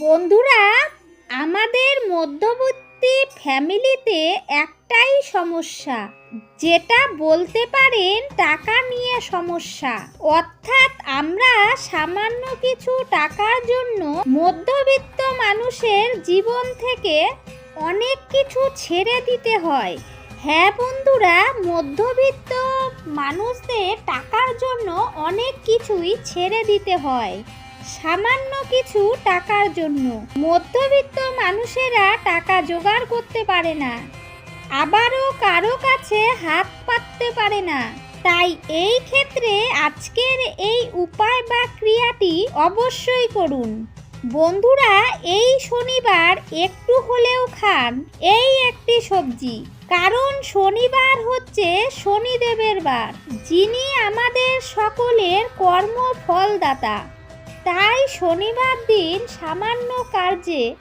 বন্ধুরা, আমাদের মধ্যবর্তী ফ্যামিলিতে একটাই সমস্যা, যেটা বলতে পারেন টাকা নিয়ে সমস্যা। অর্থাৎ আমরা সামান্য কিছু টাকার জন্য মধ্যবিত্ত মানুষের জীবন থেকে অনেক কিছু ছেড়ে দিতে হয়। হ্যাঁ বন্ধুরা, মধ্যবিত্ত মানুষদের টাকার জন্য অনেক কিছুই ছেড়ে দিতে হয়। সামান্য কিছু টাকার জন্য। মধ্যবিত্ত মানুষেরা টাকা জোগাড় করতে পারে না। আবারও কারও কাছে হাত পাততে পারে না। তাই এই ক্ষেত্রে আজকের এই উপায় বা ক্রিয়াটি অবশ্যই করুন। বন্ধুরা, এই শনিবার একটু হলেও খান। এই একটি সবজি। কারণ শনিবার হচ্ছে শনিদেবের বার, যিনি আমাদের সকলের কর্মফলদাতা। তাই শনিবার দিন সামান্য কার্যে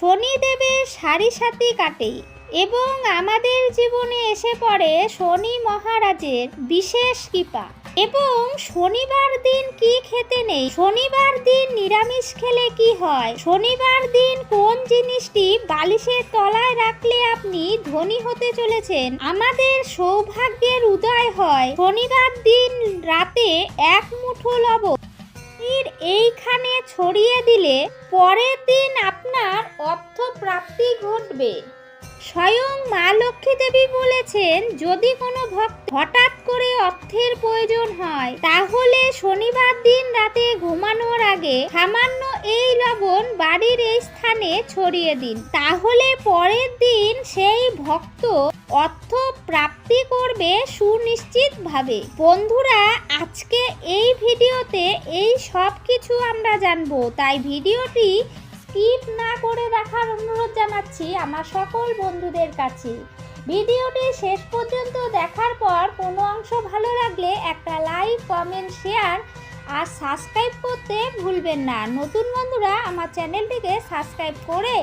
শনিদেবের সারি সাথী কাটে এবং আমাদের জীবনে এসে পড়ে শনি মহারাজের বিশেষ কৃপা। এবং শনিবার দিন কি খেতে নেই? শনিবার দিন নিরামিষ খেলে কি হয়? শনিবার দিন কোন জিনিসটি বালিশের তলায় রাখলে আপনি ধনী হতে চলেছেন? আমাদের সৌভাগ্যের উদয় হয় শনিবার দিন রাতে এক মুঠো লবণ। এর এইখানে ছড়িয়ে দিলে পরের দিন আপনার অর্থপ্রাপ্তি ঘটবে। স্বয়ং মা লক্ষ্মী দেবী বলেছেন, যদি কোনো ভক্ত হঠাৎ করে অর্থের প্রয়োজন হয়, তাহলে শনিবার দিন রাতে ঘুমানোর আগে সামান্য এই লবণ বাড়ির এই স্থানে ছড়িয়ে দিন। তাহলে পরের দিন সেই ভক্ত অর্থ প্রাপ্তি করবে সুনিশ্চিতভাবে। বন্ধুরা, আজকে এই ভিডিওতে এই সব কিছু আমরা জানব। তাই ভিডিওটি স্কিপ না করে দেখার অনুরোধ জানাচ্ছি আমার সকল বন্ধুদের কাছে। ভিডিওটি শেষ পর্যন্ত দেখার পর কোনো অংশ ভালো লাগলে একটা লাইক, কমেন্ট, শেয়ার আর সাবস্ক্রাইব করতে ভুলবেন না। নতুন বন্ধুরা, আমার চ্যানেলটিকে সাবস্ক্রাইব করে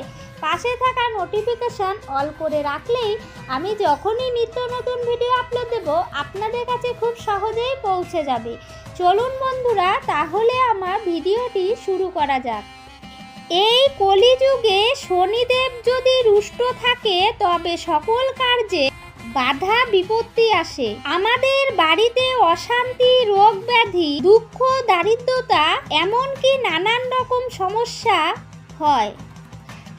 পাশে থাকা নোটিফিকেশন অল করে রাখলেই আমি যখনই নিত্য নতুন ভিডিও আপলোড দেব, আপনাদের কাছে খুব সহজেই পৌঁছে যাবে। চলুন বন্ধুরা, তাহলে আমার ভিডিওটি শুরু করা যাক। এই কলিযুগে শনিদেব যদি রুষ্ট থাকে, তবে সকল কার্যে বাধা বিপত্তি আসে। আমাদের বাড়িতে অশান্তি, রোগ ব্যাধি, দুঃখ, দারিদ্রতা, এমনকি নানান রকম সমস্যা হয়।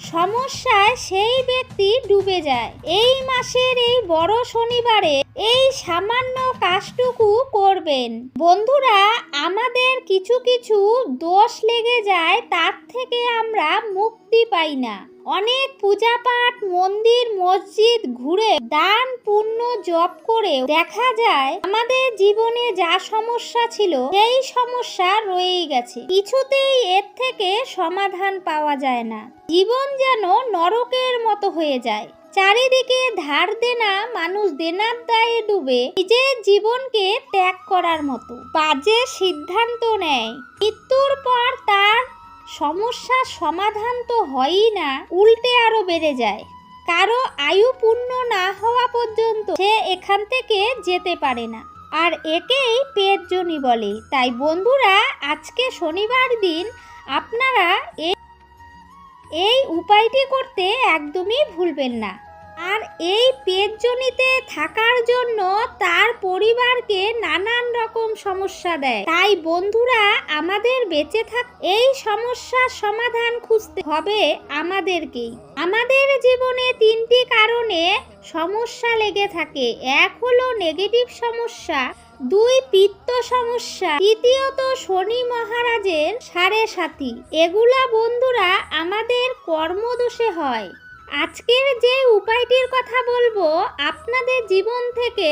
সমস্যায় সেই ব্যক্তি ডুবে যায়। এই মাসের এই বড় শনিবারে এই সামান্য কাজটুকু করবেন। বন্ধুরা, আমাদের কিছু কিছু দোষ লেগে যায়, তার থেকে আমরা মুক্তি পাই না। অনেক পূজা পাঠ মন্দির, মসজিদ ঘুরে দান, পুণ্য জপ করে দেখা যায়, আমাদের জীবনে যা সমস্যা ছিল, সেই সমস্যা রয়েই গেছে। কিছুতেই এর থেকে সমাধান পাওয়া যায় না। জীবন যেন নরকের মতো হয়ে যায়। চারিদিকে ধার দেনা, মানুষ দেনার দায়ে ডুবে নিজের জীবনকে ত্যাগ করার মতো। বাজে সিদ্ধান্ত নেয়। মৃত্যুর পর সমস্যার সমাধান তো হয়ই না, উল্টে আরও বেড়ে যায়। কারও আয়ু পূর্ণ না হওয়া পর্যন্ত সে এখান থেকে যেতে পারে না। আর একেই পেটজনি বলে। তাই বন্ধুরা, আজকে শনিবার দিন আপনারা এই এই উপায়টি করতে একদমই ভুলবেন না। আর এই পেটজনিতে থাকার জন্য তার পরিবারকে নানান রকম সমস্যা দেয়। তাই বন্ধুরা, আমাদের বেঁচে থাক, এই সমস্যার সমাধান খুঁজতে হবে আমাদেরকেই। আমাদের জীবনে তিনটি কারণে সমস্যা লেগে থাকে। এক হলো নেগেটিভ সমস্যা, দুই পিত্ত সমস্যা, তৃতীয়ত শনি মহারাজের সাড়ে সাথী। এগুলা বন্ধুরা, আমাদের কর্মদোষে হয়। আজকের যে উপায়টির কথা বলব, আপনাদের জীবন থেকে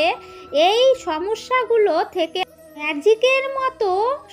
এই সমস্যাগুলো থেকে ম্যাজিকের মতো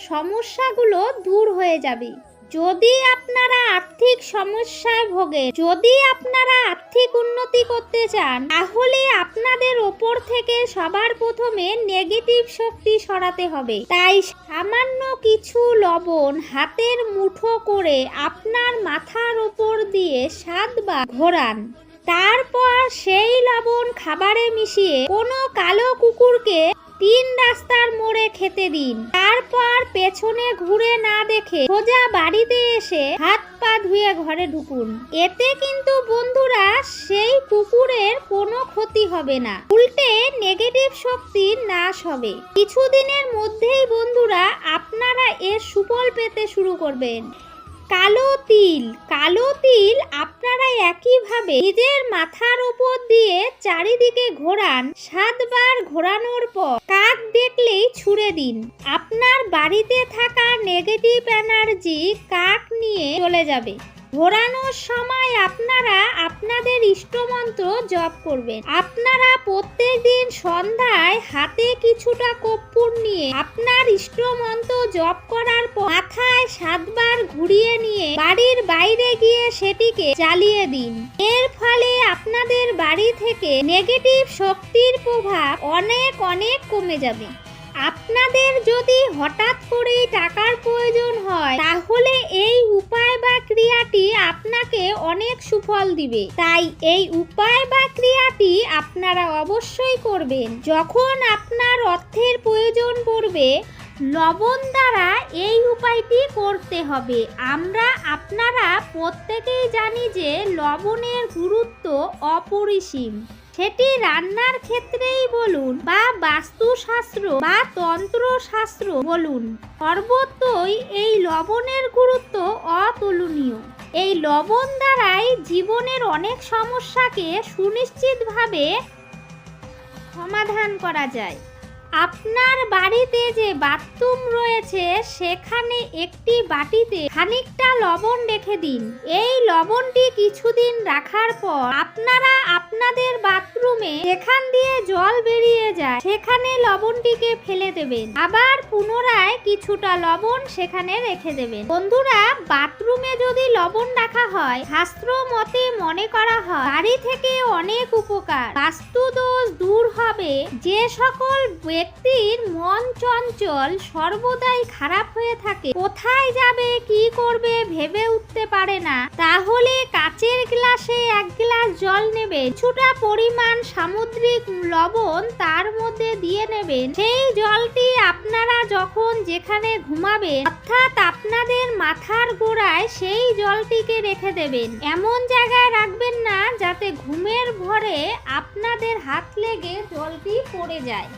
সমস্যাগুলো দূর হয়ে যাবে। যদি আপনারা আর্থিক সমস্যায় ভোগে, যদি আপনারা আর্থিক উন্নতি করতে চান, তাহলে আপনাদের ওপর থেকে সবার প্রথমে নেগেটিভ শক্তি সরাতে হবে। তাই সামান্য কিছু লবণ হাতের মুঠো করে আপনার মাথার ওপর দিয়ে সাতবার ঘোরান। তারপর সেই লবণ খাবারে মিশিয়ে কোনো কালো কুকুরকে তিন রাস্তার মোড়ে খেতে দিন। তারপর পেছনে ঘুরে না দেখে সোজা বাড়িতে এসে হাত পা ধুয়ে ঘরে ঢুকুন। এতে কিন্তু বন্ধুরা সেই কুকুরের কোনো ক্ষতি হবে না। উল্টে নেগেটিভ শক্তির নাশ হবে। কিছুদিনের মধ্যেই বন্ধুরা আপনারা এর সুফল পেতে শুরু করবেন। কালো তিল। কালো তিল আপনারা একইভাবে নিজের মাথার উপর দিয়ে চারিদিকে ঘোরান, সাতবার ঘোরানোর পর কাক দেখলেই ছুড়ে দিন। আপনার বাড়িতে থাকা নেগেটিভ এনার্জি কাক নিয়ে চলে যাবে। ঘোরানোর সময় আপনারা আপনাদের ইষ্টমন্ত্র জপ করবেন। আপনারা প্রত্যেক দিন সন্ধ্যায় হাতে কিছুটা কর্পূর নিয়ে আপনার ইষ্টমন্ত্র জপ করার পর মাথায় সাতবার ঘুরিয়ে নিয়ে বাড়ির বাইরে গিয়ে সেটিকে জ্বালিয়ে দিন। এর ফলে আপনাদের বাড়ি থেকে নেগেটিভ শক্তির প্রভাব অনেক অনেক কমে যাবে। আপনাদের যদি হঠাৎ করে টাকার প্রয়োজন হয়, তাহলে এই উপায় বা ক্রিয়াটি আপনাকে অনেক সুফল দিবে। তাই এই উপায় বা ক্রিয়াটি আপনারা অবশ্যই করবেন। যখন আপনার অর্থের প্রয়োজন পড়বে, লবণ দ্বারা এই উপায়টি করতে হবে। আমরা আপনারা প্রত্যেকেই জানি যে লবণের গুরুত্ব অপরিসীম। সেটি রান্নার ক্ষেত্রেই বলুন বা বাস্তুশাস্ত্র বা তন্ত্রশাস্ত্র বলুন। সর্বত্রই এই লবণের গুরুত্ব অতুলনীয়। এই লবণ দ্বারাই জীবনের অনেক সমস্যাকে সুনিশ্চিতভাবে সমাধান করা যায়। আপনার বাড়িতে যে বাথরুম রয়েছে, সেখানে একটি বাটিতে খানিকটা লবণ রেখে দিন। এই লবণটি কিছুদিন রাখার পর আপনারা আপনাদের বাথরুমে যেখান দিয়ে জল বেরিয়ে যায়, সেখানে লবণটিকে ফেলে দেবেন। আবার পুনরায় কিছুটা লবণ সেখানে রেখে দেবেন। বন্ধুরা, বাথরুমে যদি লবণ রাখা হয়, শাস্ত্র মতে মনে করা হয়, বাড়ি থেকে অনেক উপকার। বাস্তু দোষ দূর হবে। যে সকল ব্যক্তির মন চঞ্চল, সর্বদাই খারাপ হয়ে থাকে। কোথায় যাবে, কি করবে, ভেবে উঠতে পারে না। তাহলে কাচের গ্লাসে এক গ্লাস জল নেবে। কিছুটা পরিমাণ সামুদ্রিক লবণ তার মধ্যে দিয়ে নেবেন। সেই জলটি আপনারা যখন যেখানে ঘুমাবেন, অর্থাৎ আপনাদের মাথার গোড়ায় সেই জলটিকে রেখে দেবেন। এমন জায়গায় রাখবেন না, যাতে ঘুমের ভরে আপনাদের হাত লেগে জলটি পড়ে যায়।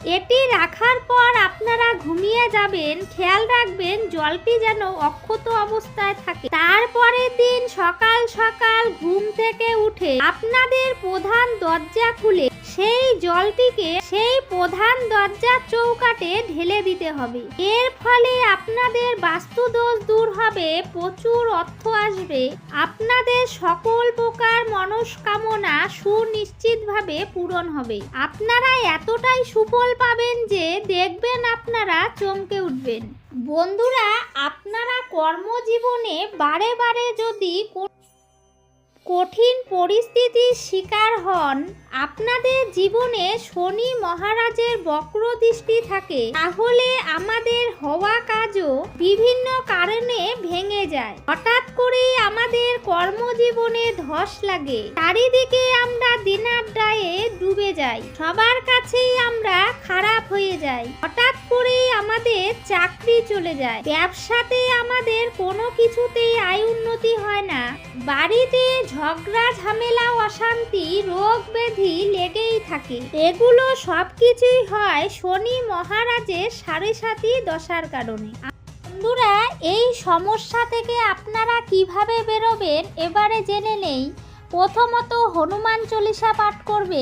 এটি রাখার পর আপনারা ঘুমিয়ে যাবেন, খেয়াল রাখবেন জলটি যেন অক্ষত অবস্থায় থাকে। তারপরের দিন সকাল সকাল ঘুম থেকে উঠে আপনাদের প্রধান দরজা খুলে সেই জলটিকে সেই প্রধান দরজার চৌকাটে ঢেলে দিতে হবে। এর ফলে আপনাদের বাস্তু দোষ দূর হবে, প্রচুর অর্থ আসবে। আপনাদের সকল প্রকার মনস্কামনা সুনিশ্চিতভাবে পূরণ হবে। আপনারা এতটাই সুফল পাবেন যে দেখবেন আপনারা চমকে উঠবেন। বন্ধুরা, আপনারা কর্মজীবনে বারে বারে যদি কঠিন পরিস্থিতির শিকার হন, আপনাদের জীবনে শনি মহারাজের বক্র দৃষ্টি থাকে। তাহলে আমাদের হওয়া কাজও বিভিন্ন কারণে যায়। হঠাৎ করে আমাদের কর্মজীবনে ধস লাগে। চারিদিকে আমরা দিনাড্ডায়ে ডুবে যাই। সবার কাছেই আমরা খারাপ হয়ে যাই। হঠাৎ করে আমাদের চাকরি চলে যায়। ব্যবসাতে আমাদের কোনো কিছুতেই আয় উন্নতি হয় না। বাড়িতে ঝগড়া, ঝামেলা, অশান্তি, রোগ ব্যাধি লেগেই থাকে। এগুলো সব কিছুই হয় শনি মহারাজের সাড়ে সাতি দশার কারণে। বন্ধুরা, এই সমস্যা থেকে আপনারা কীভাবে বেরোবেন এবারে জেনে নেই। প্রথমত হনুমান চল্লিশা পাঠ করবে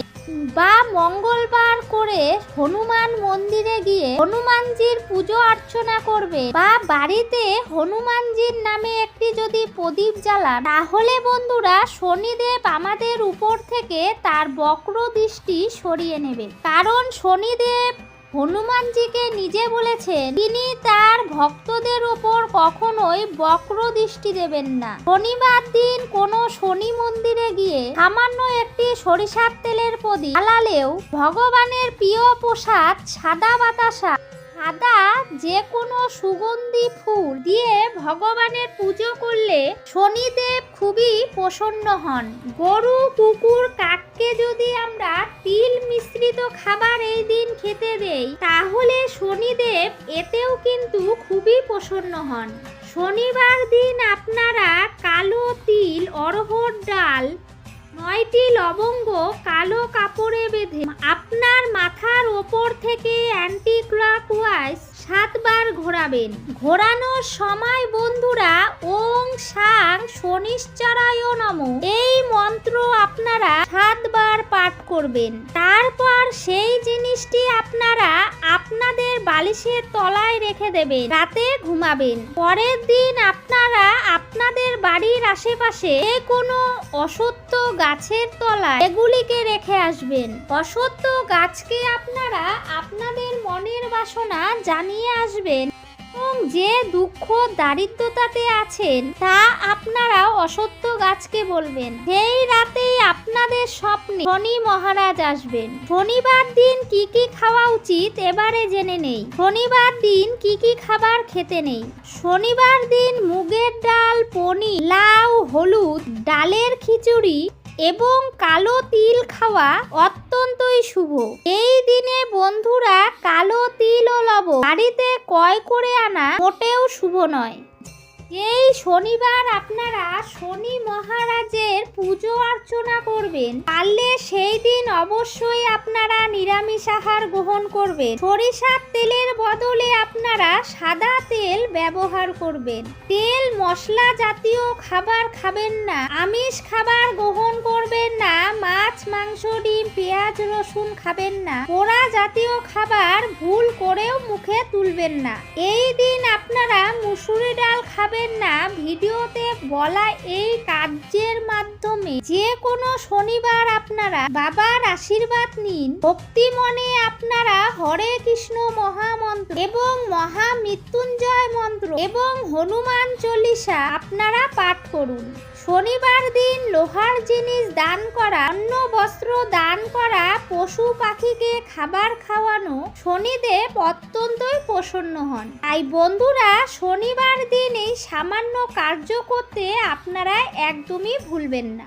বা মঙ্গলবার করে হনুমান মন্দিরে গিয়ে হনুমানজির পুজো অর্চনা করবে। বা বাড়িতে হনুমানজির নামে একটি যদি প্রদীপ জ্বালান, তাহলে বন্ধুরা শনিদেব আমাদের উপর থেকে তার বক্র দৃষ্টি সরিয়ে নেবে কারণ শনিদেব হনুমানজিকে নিজে বলেছেন, তিনি তার ভক্তদের ওপর কখনোই বক্র দৃষ্টি দেবেন না। শনিবার দিন কোনো শনি মন্দিরে গিয়ে সামান্য একটি সরিষার তেলের প্রদীপ আলালেও ভগবানের প্রিয় প্রসাদ সাদা বাতাসা সাদা যে কোনো সুগন্ধি ফুল দিয়ে ভগবানের পুজো করলে শনিদেব খুবই প্রসন্ন হন। গরু, কুকুর, কাককে যদি আমরা তিল মিশ্রিত খাবার এই দিন খেতে দেই, তাহলে শনিদেব এতেও কিন্তু খুবই প্রসন্ন হন। শনিবার দিন আপনারা কালো তিল অরহর ডাল, নয়টি লবঙ্গ কালো কাপড়ে বেঁধে আপনার মাথার ওপর থেকে অ্যান্টি ক্লকওয়াইজ সাতবার ঘোরাবেন। ঘোরানোর সময়, বন্ধুরা, ওং সাং শনিশ্চরায় নম। এই মন্ত্র আপনারা সাতবার পাঠ করবেন। তারপর সেই জিনিসটি আপনারা বালিশের তলায় রেখে দেবেন, রাতে ঘুমাবেন। পরের দিন আপনারা আপনাদের বাড়ির আশেপাশে কোনো অসত্য গাছের তলায় এগুলিকে রেখে আসবেন। অসত্য গাছকে আপনারা আপনাদের মনের বাসনা জানিয়ে আসবেন। এবং যে দুঃখ দারিদ্রতাতে আছেন, তা আপনারা অসত্য গাছকে বলবেন। সেই রাতেই আপনাদের স্বপ্নে শনি মহারাজ আসবেন। শনিবার দিন কি কি খাওয়া উচিত এবারে জেনে নেই। শনিবার দিন কি কি খাবার খেতে নেই। শনিবার দিন মুগের ডাল, পনির, লাউ, হলুদ, ডালের খিচুড়ি এবং কালো তিল খাওয়া অত্যন্তই শুভ। এই দিনে বন্ধুরা কালো তিল ও লবণ বাড়িতে ক্রয় করে আনা মোটেও শুভ নয়। এই শনিবার আপনারা শনি মহারাজের পুজো অর্চনা করবেন, পারলে সেই দিন অবশ্যই আপনারা নিরামিষ আহার গ্রহণ করবেন। সরিষার তেলের বদলে আপনারা সাদা তেল ব্যবহার করবেন। তেল মশলা জাতীয় খাবার খাবেন না, আমিষ খাবার গ্রহণ মাংস ডিম পেঁয়াজ, রসুন খাবেন না। পোড়া জাতীয় খাবার ভুল করেও মুখে তুলবেন না। এই দিন আপনারা মুসুরি ডাল খাবেন না। ভিডিওতে বলা এই কার্যের মাধ্যমে যে কোনো শনিবার আপনারা বাবার আশীর্বাদ নিন। ভক্তি মনে আপনারা হরে কৃষ্ণ মহামন্ত্র এবং মহামৃত্যুঞ্জয় মন্ত্র এবং হনুমান চল্লিশা আপনারা পাঠ করুন। শনিবার দিন লোহার জিনিস দান করা অন্য বস্ত্র দান করা, পশু পাখিকে খাবার খাওয়ানো, শনিদেব অত্যন্তই প্রসন্ন হন। তাই বন্ধুরা, শনিবার দিন এই সামান্য কার্য করতে আপনারা একদমই ভুলবেন না।